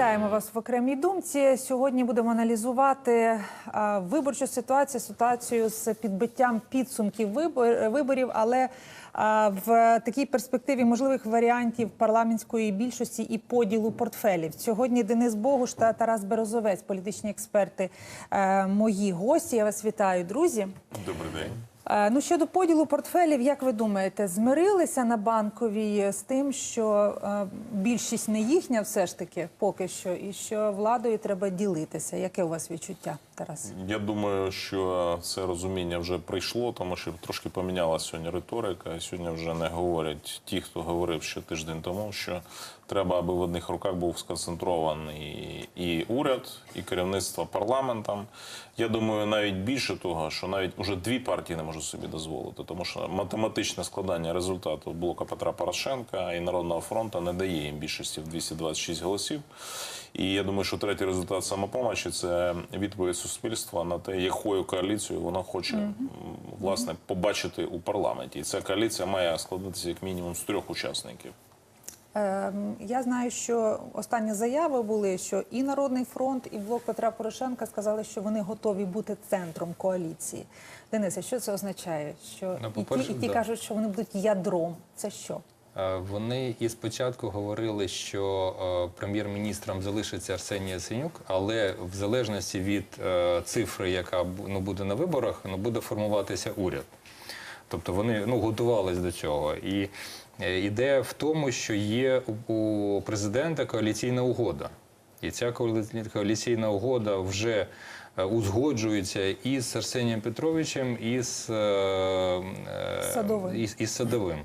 Вітаємо вас в окремій думці. Сьогодні будемо аналізувати виборчу ситуацію, ситуацію з підбиттям підсумків вибор- виборів, але в такій перспективі можливих варіантів парламентської більшості і поділу портфелів. Сьогодні Денис Богуш та Тарас Березовець, політичні експерти, е, мої гості. Я вас вітаю, друзі. Добрий день. Е, Ну щодо поділу портфелів, як ви думаєте, змирилися на банковій з тим, що е, більшість не їхня, все ж таки, поки що, і що владою треба ділитися? Яке у вас відчуття, Тарас? Я думаю, що це розуміння вже прийшло, тому що трошки помінялася сьогодні риторика. І Сьогодні вже не говорять ті, хто говорив ще тиждень тому, що треба, аби в одних руках був сконцентрований і уряд, і керівництво парламентом. Я думаю, навіть більше того, що навіть уже дві партії не можуть собі дозволити, тому що математичне складання результату блока Петра Порошенка і Народного фронту не дає їм більшості в 226 голосів. І я думаю, що третій результат самопомочі це відповідь суспільства на те, якою коаліцією вона хоче власне побачити у парламенті. І ця коаліція має складатися як мінімум з трьох учасників. Ем, Я знаю, що останні заяви були, що і Народний фронт, і блок Петра Порошенка сказали, що вони готові бути центром коаліції. Денисе, що це означає? Що Ну, і ті, і ті да. кажуть, що вони будуть ядром. Це що? Е, Вони і спочатку говорили, що е, прем'єр-міністром залишиться Арсеній Яценюк, але в залежності від е, цифри, яка ну, буде на виборах, ну, буде формуватися уряд. Тобто вони ну, готувались до цього. І е, ідея в тому, що є у- президента коаліційна угода. І ця коалі- коаліційна угода вже е, узгоджується і з Арсенієм Петровичем, і з, е, Садовим. і, і з Садовим.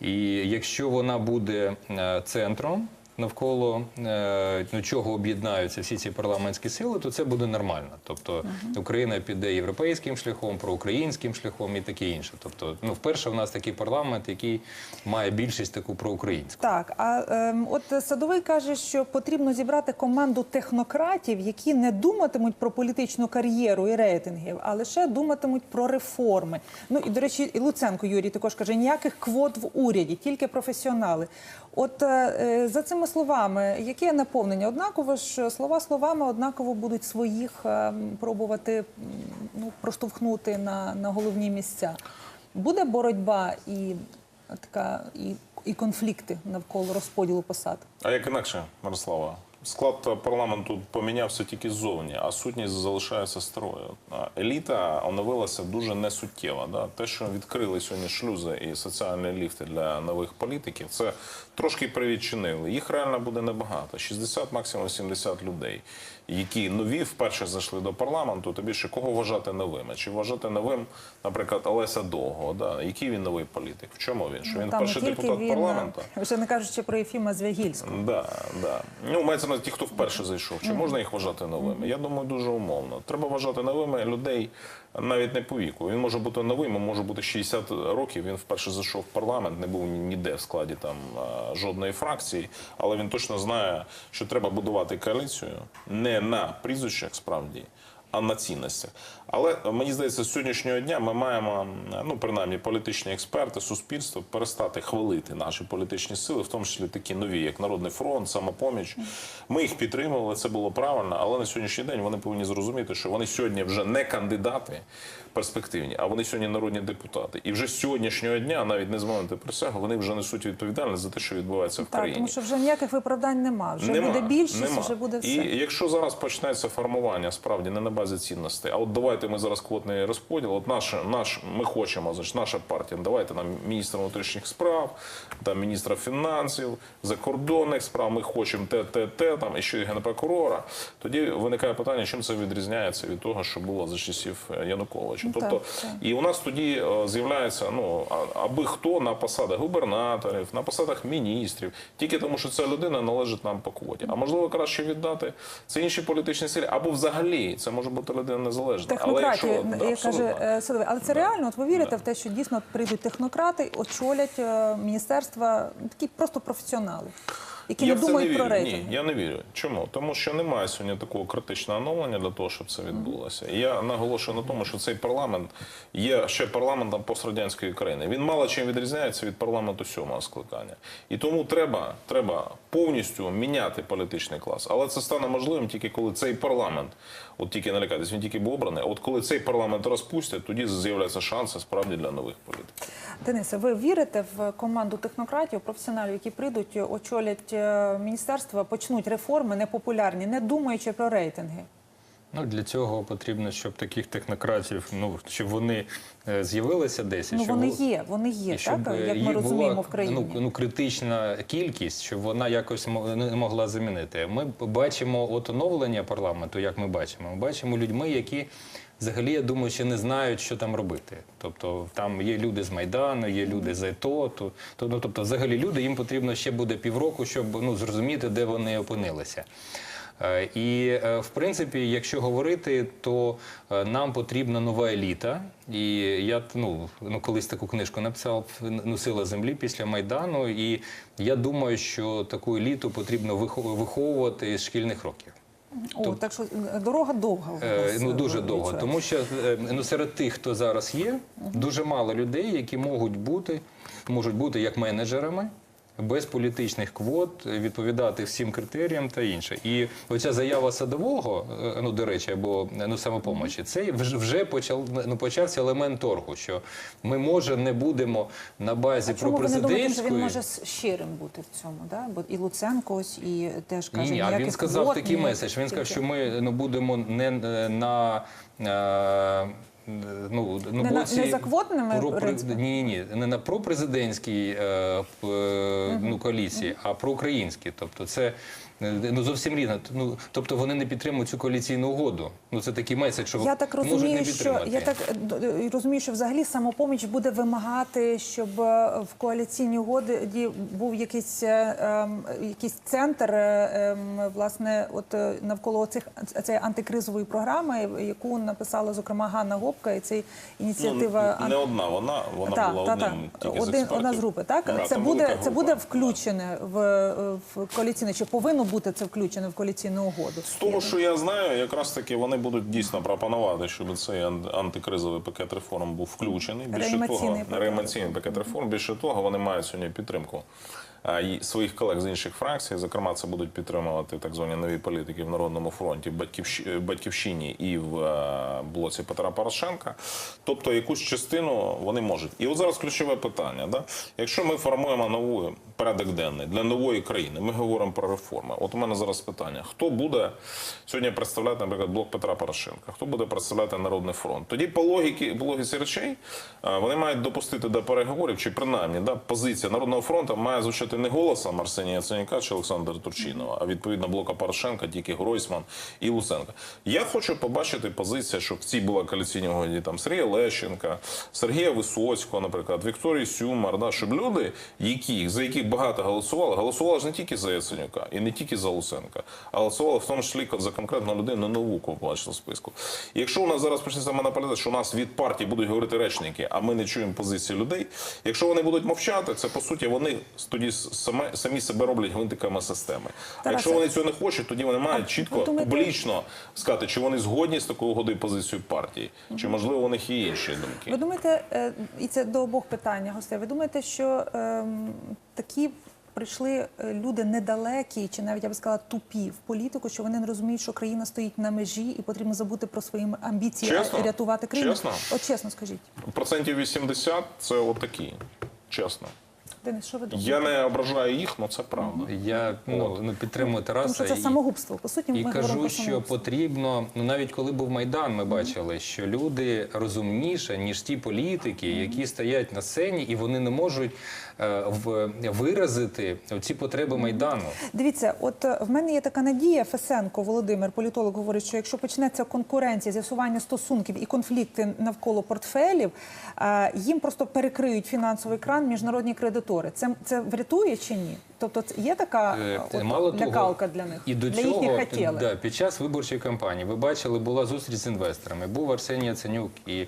І якщо вона буде центром навколо е, ну, чого об'єднаються всі ці парламентські сили, то це буде нормально. Тобто Україна піде європейським шляхом, проукраїнським шляхом і таке інше. Тобто, ну, вперше в нас такий парламент, який має більшість таку проукраїнську. Так, а ем, от садовий каже, що потрібно зібрати команду технократів, які не думатимуть про політичну кар'єру і рейтингів, а лише думатимуть про реформи. Ну і до речі, і Луценко Юрій також каже: ніяких квот в уряді, тільки професіонали. От е, е, за цими словами, яке наповнення? Однаково ж слова словами однаково будуть своїх ем, пробувати ну, проштовхнути на, на головні місця. Буде боротьба і така і, і конфлікти навколо розподілу посад. А як інакше, Мирослава? Склад парламенту помінявся тільки ззовні, а сутність залишається старою. Еліта оновилася дуже несуттєво. Да? Те, що відкрили сьогодні шлюзи і соціальні ліфти для нових політиків, це трошки привідчинили. Їх реально буде небагато. 60, максимум 70 людей, які нові вперше зайшли до парламенту. Тобі ще кого вважати новими? Чи вважати новим, наприклад, Олеся Довго? Да? Який він новий політик? В чому він? Що він Ну, Там перший депутат він, парламенту? вже не кажучи про Єфіма Звягільського. Да, да. Ну, мається на ті, хто вперше зайшов. Чи можна їх вважати новими? Я думаю, дуже умовно. Треба вважати новими людей навіть не по віку. Він може бути новим, може бути 60 років. Він вперше зайшов в парламент, не був ніде в складі там жодної фракції, але він точно знає, що треба будувати коаліцію не на прізвищах справді. А на цінностях. Але е, мені здається, з сьогоднішнього дня ми маємо, ну принаймні, політичні експерти, суспільство перестати хвалити наші політичні сили, в тому числі такі нові, як Народний фронт, самопоміч. Ми їх підтримували, це було правильно, але на сьогоднішній день вони повинні зрозуміти, що вони сьогодні вже не кандидати перспективні, а вони сьогодні народні депутати. І вже з сьогоднішнього дня, навіть не з моменту присягу, вони вже несуть відповідальність за те, що відбувається в Так, країні. тому що вже ніяких виправдань нема. Вже Нема, буде більшість, нема. вже буде все. І якщо зараз почнеться формування справді не на базі цінностей, а от давайте ми зараз квотний розподіл. От наш, наш ми хочемо, значить, наша партія. ну, Давайте нам міністра внутрішніх справ, там міністра фінансів, закордонних справ. Ми хочемо те, те, те, там і ще й генпрокурора. Тоді виникає питання, чим це відрізняється від того, що було за часів е, Януковича. Ну, Тобто, так, так. і у нас тоді е, з'являється ну аби хто на посадах губернаторів, на посадах міністрів, тільки тому, що ця людина належить нам по квоті. А можливо, краще віддати це інші політичні сили, або взагалі це може бути людина незалежна. Технократії, Але якщо, да, як каже е, Садовий. Але це реально? От ви вірите в те, що дійсно прийдуть технократи, очолять е, міністерства, такі просто професіонали. які я не думають не про вірю. рейтинги? Ні, я не вірю. Чому? Тому що немає сьогодні такого критичного оновлення для того, щоб це відбулося. І я наголошую на тому, що цей парламент є ще парламентом пострадянської країни. Він мало чим відрізняється від парламенту сьомого скликання. І тому треба, треба повністю міняти політичний клас. Але це стане можливим тільки коли цей парламент, от тільки налякатись, він тільки був обраний. А от коли цей парламент розпустять, тоді з'являються шанси справді для нових політиків. Денисе, ви вірите в команду технократів, професіоналів, які прийдуть, очолять е, міністерства, почнуть реформи непопулярні, не думаючи про рейтинги? Ну для цього потрібно, щоб таких технократів, ну щоб вони е, з'явилися десь. Ну щоб вони є, вони є, щоб, так е, як ми розуміємо була, в країні. Ну, ну критична кількість, щоб вона якось не могла замінити. Ми бачимо от оновлення парламенту, як ми бачимо. Ми бачимо людьми, які взагалі, я думаю, ще не знають, що там робити. Тобто там є люди з майдану, є люди з АТО, то, то ну тобто, взагалі люди їм потрібно ще буде півроку, щоб ну зрозуміти, де вони опинилися. Е, І е, в принципі, якщо говорити, то е, нам потрібна нова еліта. І я ну, ну колись таку книжку написав ну, сила землі після майдану. І я думаю, що таку еліту потрібно вихо- виховувати з шкільних років. О, так що дорога довга. Е, ну дуже відчувається. тому що ну серед тих, хто зараз є, дуже мало людей, які можуть бути, можуть бути як менеджерами. Без політичних квот відповідати всім критеріям та інше, і оця заява садового, е, ну до речі, або ну самопомочі, це вже почав ну почався елемент торгу. Що ми може не будемо на базі А чому ви не думаєте, що він може щирим бути в цьому? Да? Бо і Луценко ось і теж каже, Ні, а він сказав квот, такий меседж. Він сказав, що ми ну, будемо не е, на. Ну, ну, Не на- боці не за квотними про- ні, ні, не на пропрезидентській е, е, ну, коаліції, а проукраїнській. Тобто це ну, зовсім різно. Ну, тобто вони не підтримують цю коаліційну угоду. Ну це такий меседж, що Я так можуть розумію, не що я так е, е, розумію, що взагалі самопоміч буде вимагати, щоб е, в коаліційній угоді був якийсь, ем, якийсь центр, ем, власне, от навколо цих цієї антикризової програми, яку написала зокрема Ганна Гопка, і це ініціатива Ну, не одна вона, вона та, була та, одним та. тільки з Один, експертів. одна з групи, так? Да, це буде це буде включене в, в коаліційне, чи повинно бути це включене в коаліційну угоду? З того, що я знаю, якраз таки вони будуть дійсно пропонувати, щоб цей ан- антикризовий пакет реформ був включений. Більше Реанімаційний того, пакет. реформ. Більше того, вони мають сьогодні підтримку і своїх колег з інших фракцій. Зокрема, це будуть підтримувати так звані нові політики в Народному фронті, в Батьківщині і в е, блоці Петра Порошенка. Тобто якусь частину вони можуть. І от зараз ключове питання. Да? Якщо ми формуємо новий порядок денний для нової країни, ми говоримо про реформи. От у мене зараз питання: хто буде сьогодні представляти, наприклад, блок Петра Порошенка? Хто буде представляти Народний фронт? Тоді по логіки, по логіці речей е, вони мають допустити до переговорів, чи принаймні да, позиція Народного фронту має звучати не голосом Арсенія Яценюка чи Олександра Турчинова, а відповідно блока Порошенка, тільки Гройсман і Луценко. Я хочу побачити позицію, щоб в цій була коаліційній угоді там Сергія Лещенка, Сергія Висоцького, наприклад, Вікторії Сюмар, да, щоб люди, які, за яких багато голосували, голосували ж не тільки за Яценюка і не тільки за Луценка, а голосували в тому числі за конкретну людину нову, побачили списку. І якщо у нас зараз почнеться монополізація, що у нас від партії будуть говорити речники, а ми не чуємо позиції людей. Якщо вони будуть мовчати, це по суті вони тоді саме самі себе роблять гвинтиками системи. А якщо вони цього не хочуть, тоді вони мають чітко думаєте- публічно сказати, чи вони згодні з такою угодою позицією партії, чи можливо у них є інші думки. Ви думаєте, е, і це до обох питання гостей. Ви думаєте, що ем, такі прийшли е, люди недалекі, чи навіть я би сказала тупі в політику, що вони не розуміють, що країна стоїть на межі і потрібно забути про свої амбіції Чесно? рятувати країну? Чесно? От чесно скажіть, Процентів 80 – це отакі. Чесно. Денис, що ви думаєте? Я не ображаю їх, але це правда. Я ну, ну, підтримую Тому що це і- самогубство. По суті, ми І говоримо кажу, про що самогубство. потрібно, ну навіть коли був майдан, ми бачили, що люди розумніше, ніж ті політики, які стоять на сцені, і вони не можуть виразити ці потреби майдану. Дивіться, от е, в мене є така надія. Фесенко Володимир, політолог, говорить, що якщо почнеться конкуренція, з'ясування стосунків і конфлікти навколо портфелів, е, їм просто перекриють фінансовий кран міжнародні кредитори. Це це врятує чи ні? Тобто, є така Е, от, Мало лякалка того, для них і до для цього їхніх хотілок. да, під час виборчої кампанії ви бачили, була зустріч з інвесторами. Був Арсеній Яценюк і е,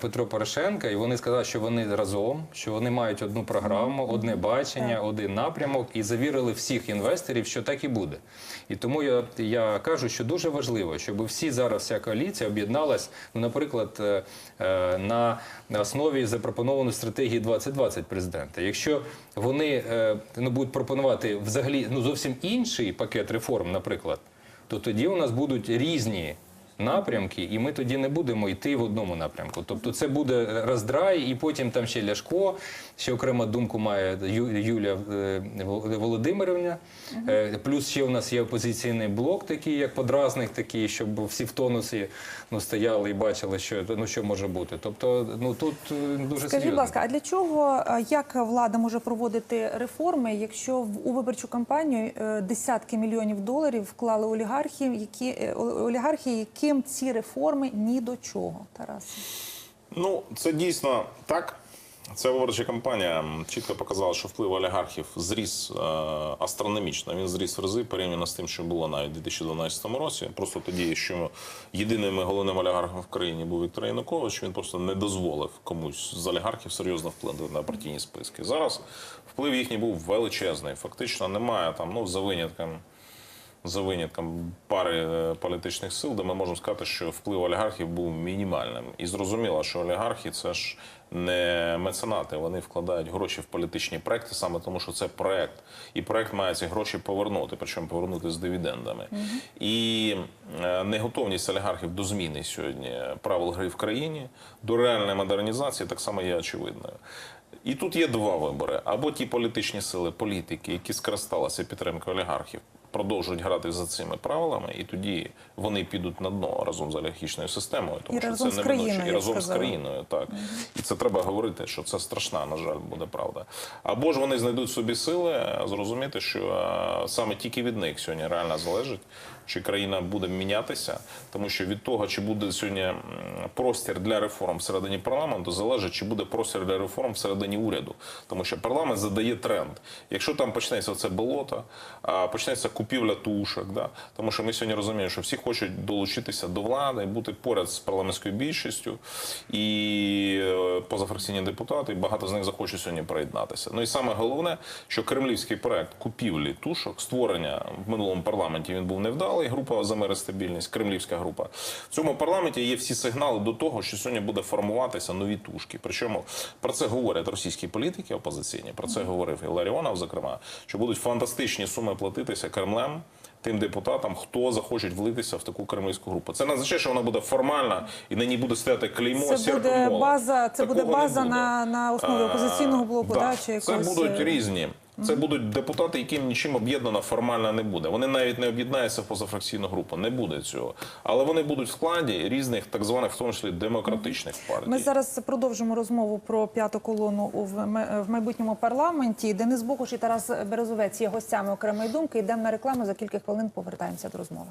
Петро Порошенка, і вони сказали, що вони разом, що вони мають одну програму, одне бачення, один напрямок, і завірили всіх інвесторів, що так і буде. І тому я, я кажу, що дуже важливо, щоб всі зараз вся коаліція об'єдналась, ну, наприклад, е, е, на, основі запропонованої стратегії 2020 президента. Якщо вони е, ну, будуть пропонувати взагалі ну, зовсім інший пакет реформ, наприклад, то тоді у нас будуть різні напрямки, і ми тоді не будемо йти в одному напрямку. Тобто це буде роздрай, і потім там ще Ляшко, ще окрему думку має Юлія е, Володимирівна. Е, Плюс ще у нас є опозиційний блок, такий як подразник, такий, щоб всі в тонусі ну, стояли і бачили, що ну що може бути. Тобто, ну тут е, дуже Скажіть, будь ласка, а для чого як влада може проводити реформи, якщо у виборчу кампанію десятки мільйонів доларів вклали олігархи, які е, о- олігархи, ці реформи ні до чого, Тарас? Ну, це дійсно так. Ця виборча кампанія чітко показала, що вплив олігархів зріс е, астрономічно. Він зріс в рази порівняно з тим, що було навіть у 2012 році. Просто тоді, що єдиним головним олігархом в країні був Віктор Янукович, він просто не дозволив комусь з олігархів серйозно вплинути на партійні списки. Зараз вплив їхній був величезний. Фактично немає там, ну, за винятком за винятком пари е, політичних сил, де ми можемо сказати, що вплив олігархів був мінімальним. І зрозуміло, що олігархи це ж не меценати. Вони вкладають гроші в політичні проекти саме тому, що це проект, і проект має ці гроші повернути, причому повернути з дивідендами. І е, неготовність олігархів до зміни сьогодні правил гри в країні, до реальної модернізації так само є очевидною. І тут є два вибори: або ті політичні сили, політики, які скористалися підтримкою олігархів, продовжують грати за цими правилами, і тоді вони підуть на дно разом з олігархічною системою, тому І що це з не країною, і разом разом з країною. Так і це треба говорити, що це страшна, на жаль, буде правда. Або ж вони знайдуть собі сили е, зрозуміти, що е, саме тільки від них сьогодні реально залежить, чи країна буде мінятися, тому що від того, чи буде сьогодні простір для реформ всередині парламенту, залежить, чи буде простір для реформ всередині уряду, тому що парламент задає тренд. Якщо там почнеться це болото, почнеться купівля тушок, да? тому що ми сьогодні розуміємо, що всі хочуть долучитися до влади, бути поряд з парламентською більшістю, і е, позафракційні депутати, і багато з них захочуть сьогодні приєднатися. Ну і саме головне, що кремлівський проект купівлі тушок, створення в минулому парламенті він був невдалий. Група за мир і стабільність, кремлівська група. В цьому парламенті є всі сигнали до того, що сьогодні буде формуватися нові тушки. Причому про це говорять російські політики опозиційні. Про це говорив і Ларіонов, зокрема, що будуть фантастичні суми платитися Кремлем. Тим депутатам, хто захоче влитися в таку кремлівську групу, це не означає, що вона буде формальна і на ній буде стояти клеймо. Це буде база, це буде Такого база буде. на, на основі опозиційного блоку, да, чи це якось будуть е, різні. Це будуть депутати, яким нічим об'єднана формально не буде. Вони навіть не об'єднаються в позафракційну групу. Не буде цього. Але вони будуть в складі різних, так званих, в тому числі демократичних партій. Ми зараз продовжимо розмову про п'яту колону в майбутньому парламенті. Денис Богуш і Тарас Березовець є гостями окремої думки. Йдемо на рекламу. За кілька хвилин повертаємося до розмови.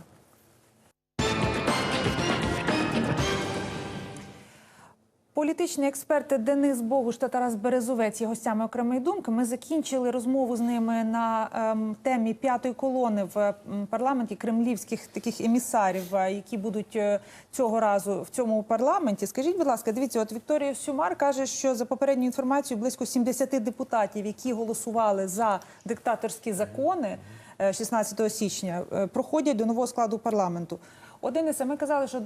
Політичні експерти Денис Богуш та Тарас Березовець є гостями окремої думки. Ми закінчили розмову з ними на ем, темі п'ятої колони в парламенті кремлівських таких емісарів, е, які будуть е, цього разу в цьому парламенті. Скажіть, будь ласка, дивіться, от Вікторія Сюмар каже, що за попередньою інформацією близько 70 депутатів, які голосували за диктаторські закони е, 16 січня, е, проходять до нового складу парламенту. От, Денисе, ми казали, що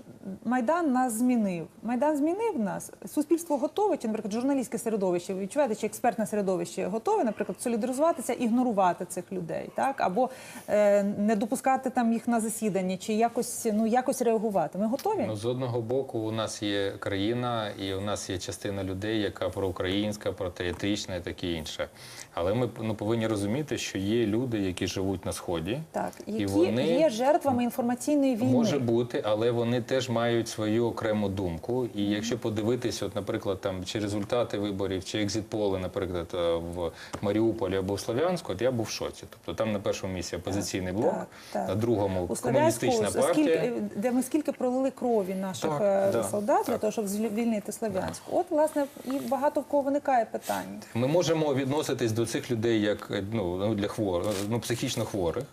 Майдан нас змінив. Майдан змінив нас. Суспільство готове, чи, наприклад, журналістське середовище, ви відчуваєте, чи експертне середовище готове, наприклад, солідаризуватися, ігнорувати цих людей, так? Або е, не допускати там їх на засідання, чи якось, ну, якось реагувати. Ми готові? Ну, з одного боку, у нас є країна, і у нас є частина людей, яка проукраїнська, патріотична і таке інше. Але ми ну, повинні розуміти, що є люди, які живуть на сході, Так, і які вони є жертвами інформаційної війни. може бути, але вони теж мають свою окрему думку. І якщо подивитись, от, наприклад, там чи результати виборів, чи екзитполи, наприклад, е, в Маріуполі або в Слов'янську, от я був в шоці. Тобто там на першому місці опозиційний блок, так, так. на другому У Слов'янську, комуністична скільки, партія. де ми скільки пролили крові наших Так, е, да, солдат для так. того, щоб звільнити Слов'янськ. От, власне, і багато в кого виникає питання. Ми можемо відноситись до цих людей як е, ну, для хворих, ну, психічно хворих,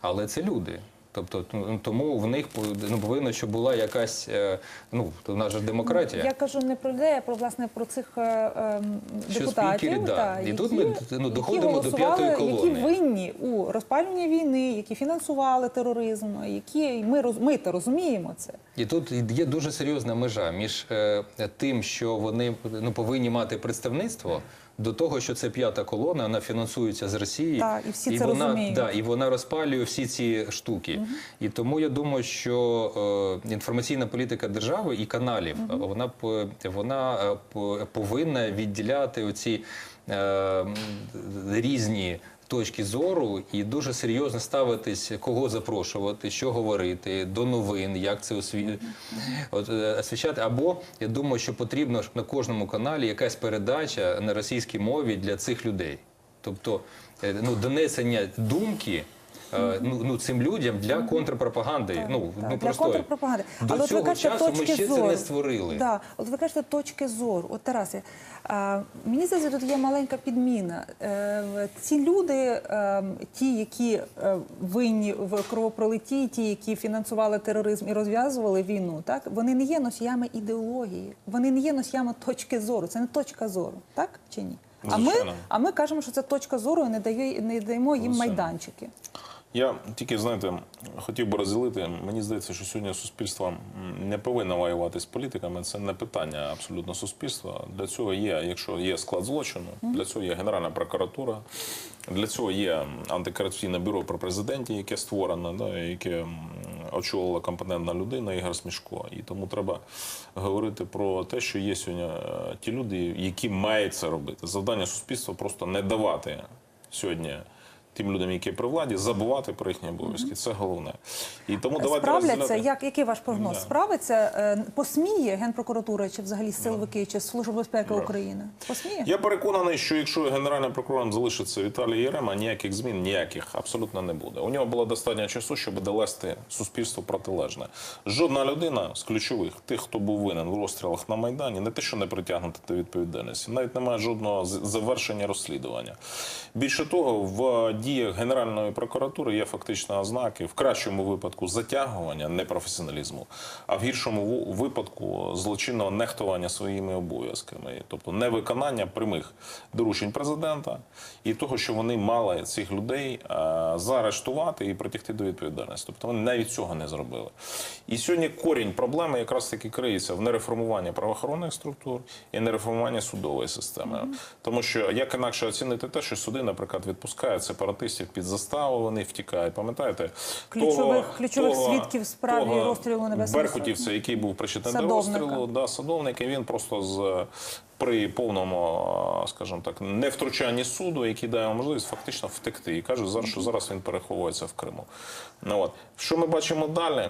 але це люди. Тобто ну, тому в них ну, повинно, щоб була якась е, ну у нас же демократія. Я кажу не про людей, а про власне про цих е, е, Що депутатів. спікери, да. та, І тут ми, ну, які доходимо до п'ятої колони. Які винні у розпалюванні війни, які фінансували тероризм, які ми роз- ми то розуміємо це. І тут є дуже серйозна межа між е, тим, що вони ну, повинні мати представництво. До того, що це п'ята колона, вона фінансується з Росії, Так, і всі це вона, розуміють. Да, і вона розпалює всі ці штуки. І тому я думаю, що е, інформаційна політика держави і каналів вона вона е, повинна відділяти оці е, різні. Точки зору і дуже серйозно ставитись, кого запрошувати, що говорити, до новин, як це осві... От, е, освіщати. Або я думаю, що потрібно щоб на кожному каналі якась передача на російській мові для цих людей. Тобто е, ну, донесення думки. Е, Ну, ну цим людям для контрпропаганди. ну, Так, ну для простої. контрпропаганди. До Але от ви цього кажете, часу ми точки ще зору. це не створили. Да. От ви кажете точки зору. От Тарасе, а, мені здається, тут є маленька підміна. Е, ці люди, е, ті, які е, винні в кровопролитті, ті, які фінансували тероризм і розв'язували війну, так вони не є носіями ідеології, вони не є носіями точки зору. Це не точка зору, так чи ні? А ми, а ми кажемо, що це точка зору і не дає не даємо їм майданчики. Я тільки знаєте, хотів би розділити. Мені здається, що сьогодні суспільство не повинно воювати з політиками. Це не питання абсолютно суспільства. Для цього є, якщо є склад злочину, для цього є Генеральна прокуратура, для цього є антикорупційне бюро при президенті, яке створено, да, яке очолила компетентна людина Ігор Смішко. І тому треба говорити про те, що є сьогодні е, ті люди, які мають це робити. Завдання суспільства просто не давати сьогодні тим людям, які при владі, забувати про їхні обов'язки. Це головне. І тому давайте Справляться, розділяти. як, який ваш прогноз? Да. Справиться, е, посміє Генпрокуратура чи взагалі силовики, чи Служба безпеки України? Посміє? Я переконаний, що якщо генеральним прокурором залишиться Віталій Єрема, ніяких змін ніяких абсолютно не буде. У нього було достатньо часу, щоб довести суспільству протилежне. Жодна людина з ключових, тих, хто був винен в розстрілах на майдані, не те, що не притягнута до відповідальності, навіть немає жодного завершення розслідування. Більше того, в діях Генеральної прокуратури є фактично ознаки в кращому випадку затягування непрофесіоналізму, а в гіршому випадку злочинного нехтування своїми обов'язками, тобто невиконання прямих доручень президента і того, що вони мали цих людей е, заарештувати і притягти до відповідальності. Тобто вони навіть цього не зробили. І сьогодні корінь проблеми якраз таки криється в нереформуванні правоохоронних структур і нереформуванні судової системи. Тому що як інакше оцінити те, що суди, наприклад, відпускають сепаратистів під заставу, вони втікають. Пам'ятаєте, Ключових- ключових свідків справі розстрілу Небесної Беркутівця, який був причетний до розстрілу, да, садовник, і він просто з при повному, скажімо так, невтручанні суду, який дає можливість фактично втекти. І каже, зараз, що зараз він переховується в Криму. Ну, от. Що ми бачимо далі?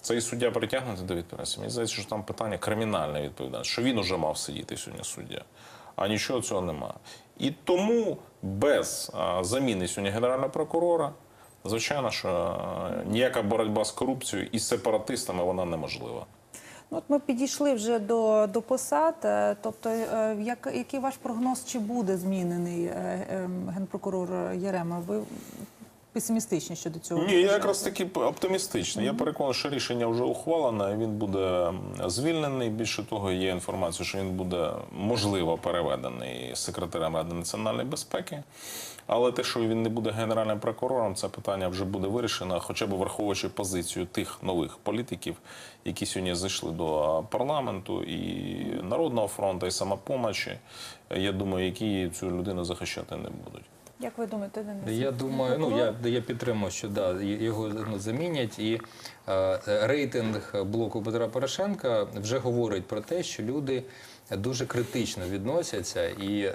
Цей суддя притягнути до відповідальності. Мені здається, що там питання кримінальної відповідальності, що він уже мав сидіти сьогодні суддя. А нічого цього немає. І тому без заміни сьогодні генерального прокурора, звичайно, що ніяка боротьба з корупцією і сепаратистами вона неможлива. Ну, от ми підійшли вже до, до посад. е, Тобто, е, як, який ваш прогноз, чи буде змінений е, е, генпрокурор Ярема? Ви песимістичні щодо цього? Ні, я якраз таки оптимістичний. Я переконаний, що рішення вже ухвалено, він буде звільнений. Більше того, є інформація, що він буде можливо переведений секретарем Ради національної безпеки. Але те, що він не буде генеральним прокурором, це питання вже буде вирішено, хоча б враховуючи позицію тих нових політиків, які сьогодні зайшли до парламенту, і Народного фронту, і самопомочі. Я думаю, які цю людину захищати не будуть. Як ви думаєте, Денис? Я думаю, ну я, я підтримую, що да, його ну, замінять, і е, рейтинг блоку Петра Порошенка вже говорить про те, що люди дуже критично відносяться і.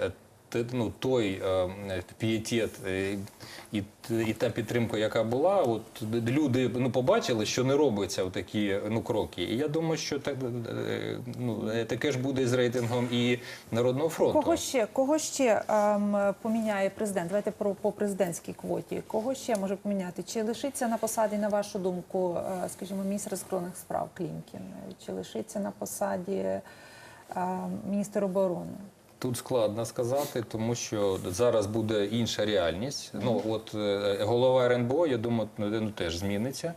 Е, Ну, той е, пієтет е, і, і та підтримка, яка була, от люди ну побачили, що не робиться в такі ну кроки. І я думаю, що так е, ну е, таке ж буде з рейтингом і народного фронту. Кого ще, кого ще ем, поміняє президент? Давайте про по президентській квоті. Кого ще може поміняти? Чи лишиться на посаді, на вашу думку, е, скажімо, міністр закордонних справ Клімкін? Чи лишиться на посаді е, міністр оборони? Тут складно сказати, тому що зараз буде інша реальність. Ну от е, голова РНБО, я думаю, ну теж зміниться.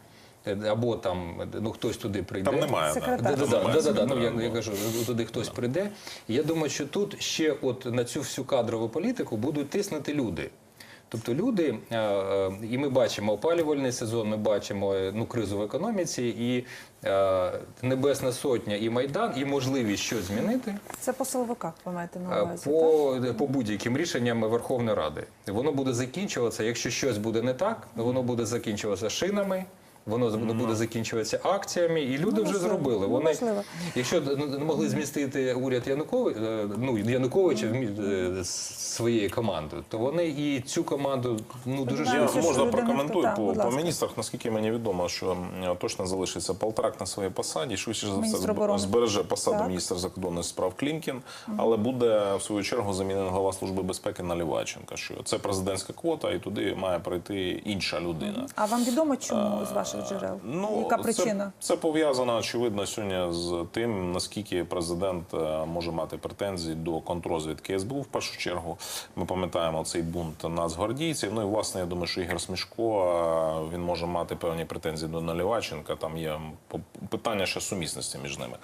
Е, Або там ну хтось туди прийде. Там немає. Секретар. да. Да, да, да, да, ну, я, я кажу, туди хтось прийде. Я думаю, що тут ще от на цю всю кадрову політику будуть тиснути люди. Тобто люди, е, е, і ми бачимо опалювальний сезон, ми бачимо е, ну, кризу в економіці, і Небесна Сотня, і Майдан, і можливість щось змінити Це по силовиках, ви маєте на увазі. по, по будь-яким рішенням Верховної Ради. Воно буде закінчуватися, якщо щось буде не так, воно буде закінчуватися шинами. Воно з- буде закінчуватися акціями, і люди Ну, вже зробили. Вони, можливо. якщо не могли змістити уряд Януковича, ну Януковича вмі- е, з своєю командою, то вони і цю команду ну дуже Я можна людина прокоментую по, по міністрах. Наскільки мені відомо, що точно залишиться Полторак на своїй посаді. Швидше за все збереже посаду Так. міністра закордонних справ Клімкін, але буде в свою чергу замінений голова служби безпеки Наливайченка. Що це президентська квота, і туди має прийти інша людина. А вам відомо, чому з ваших джерел? Яка причина? Це, це пов'язано очевидно сьогодні з тим, наскільки президент е, може мати претензії до контрозвідки СБУ. В першу чергу ми пам'ятаємо цей бунт нацгвардійців. Ну і власне я думаю, що Ігор Смішко е, він може мати певні претензії до Наливайченка. Там є питання ще сумісності між ними.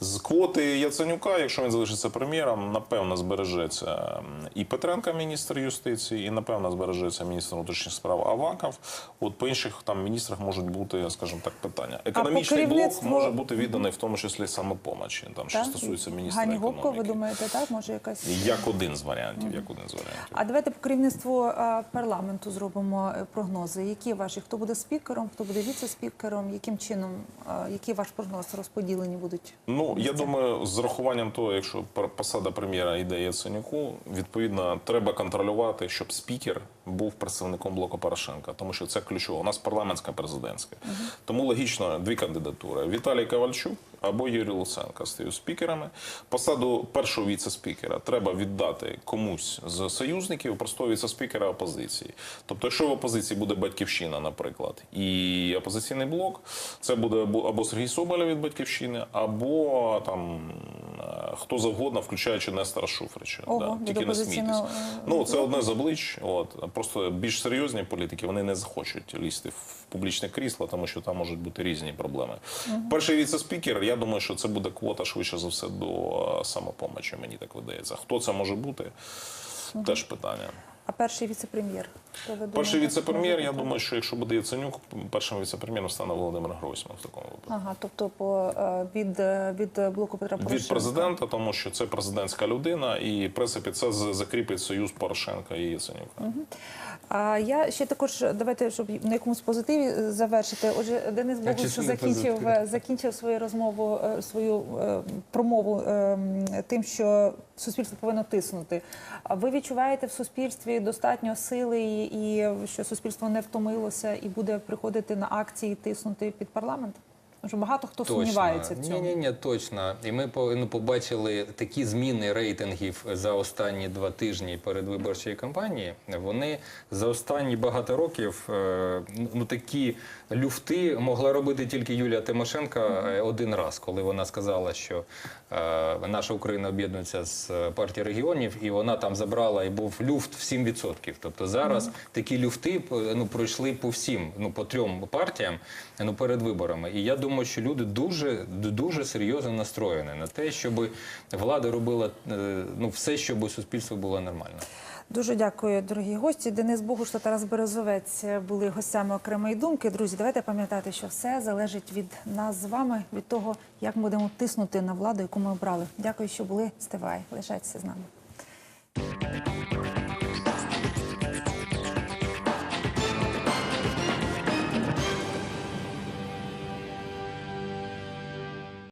З квоти Яценюка, якщо він залишиться прем'єром, напевно збережеться і Петренка, міністр юстиції, і напевно збережеться міністр внутрішніх справ Аваков. От по інших там міністрах можуть бути, скажімо так, питання. Економічний блок може бути відданий в тому числі самопомочі. Там що Так? стосується міністра Гані економіки. Гопко, ви думаєте, так? Може якась. Як один з варіантів, як один з варіантів. А давайте по керівництву парламенту зробимо е, прогнози. Які ваші? Хто буде спікером, хто буде віце-спікером? Яким чином, який ваш прогноз розподілені будуть? Ну я думаю, з урахуванням того, якщо посада прем'єра йде Яценюку, відповідно треба контролювати, щоб спікер був представником блоку Порошенка, тому що це ключово. У нас парламентська президентська. Тому логічно дві кандидатури: Віталій Ковальчук або Юрій Луценко стають спікерами. Посаду першого віце-спікера треба віддати комусь з союзників, простого віце-спікера опозиції. Тобто, якщо в опозиції буде батьківщина, наприклад, і опозиційний блок, це буде або Сергій Соболєв від батьківщини, або там е, хто завгодно, включаючи Нестора Шуфрича. Ого, від Тільки не смійтесь. е, Ну це одне з облич. От просто більш серйозні політики вони не захочуть лізти в публічне крісло, тому що там можуть бути різні проблеми. Перший віце-спікер, я думаю, що це буде квота швидше за все до е, самопомочі. Мені так видається. Хто це може бути? Теж питання. А перший віце-прем'єр? Перший віце-прем'єр, я думаю, що якщо буде Яценюк, першим віце-прем'єром стане Володимир Гройсман в такому випадку. Ага, тобто по е, від, е, від блоку Петра Порошенка. Від президента, тому що це президентська людина, і в принципі це з- закріпить союз Порошенка і Яценюка. А я ще також давайте, щоб на якомусь позитиві е, завершити. Отже, Денис Богуш закінчив закінчив свою розмову, свою промову е, тим, що суспільство повинно тиснути. А ви відчуваєте в суспільстві достатньо сили, і, що суспільство не втомилося і буде приходити на акції тиснути під парламент? Тому багато хто сумнівається в цьому. Ні, ні, ні, точно. І ми ну, побачили такі зміни рейтингів за останні два тижні передвиборчої кампанії. Вони за останні багато років е, ну такі люфти могла робити тільки Юлія Тимошенко е, один раз, коли вона сказала, що е, наша Україна об'єднується з партією регіонів, і вона там забрала і був люфт в 7%. Тобто зараз такі люфти ну пройшли по всім, ну по трьом партіям ну перед виборами. І я думаю, що люди дуже дуже серйозно настроєні на те, щоб влада робила е, ну все, щоб суспільство було нормально. Дуже дякую, дорогі гості. Денис Богуш та Тарас Березовець були гостями окремої думки. Друзі, давайте пам'ятати, що все залежить від нас з вами, від того, як ми будемо тиснути на владу, яку ми обрали. Дякую, що були. Стивай, лишайтеся з нами.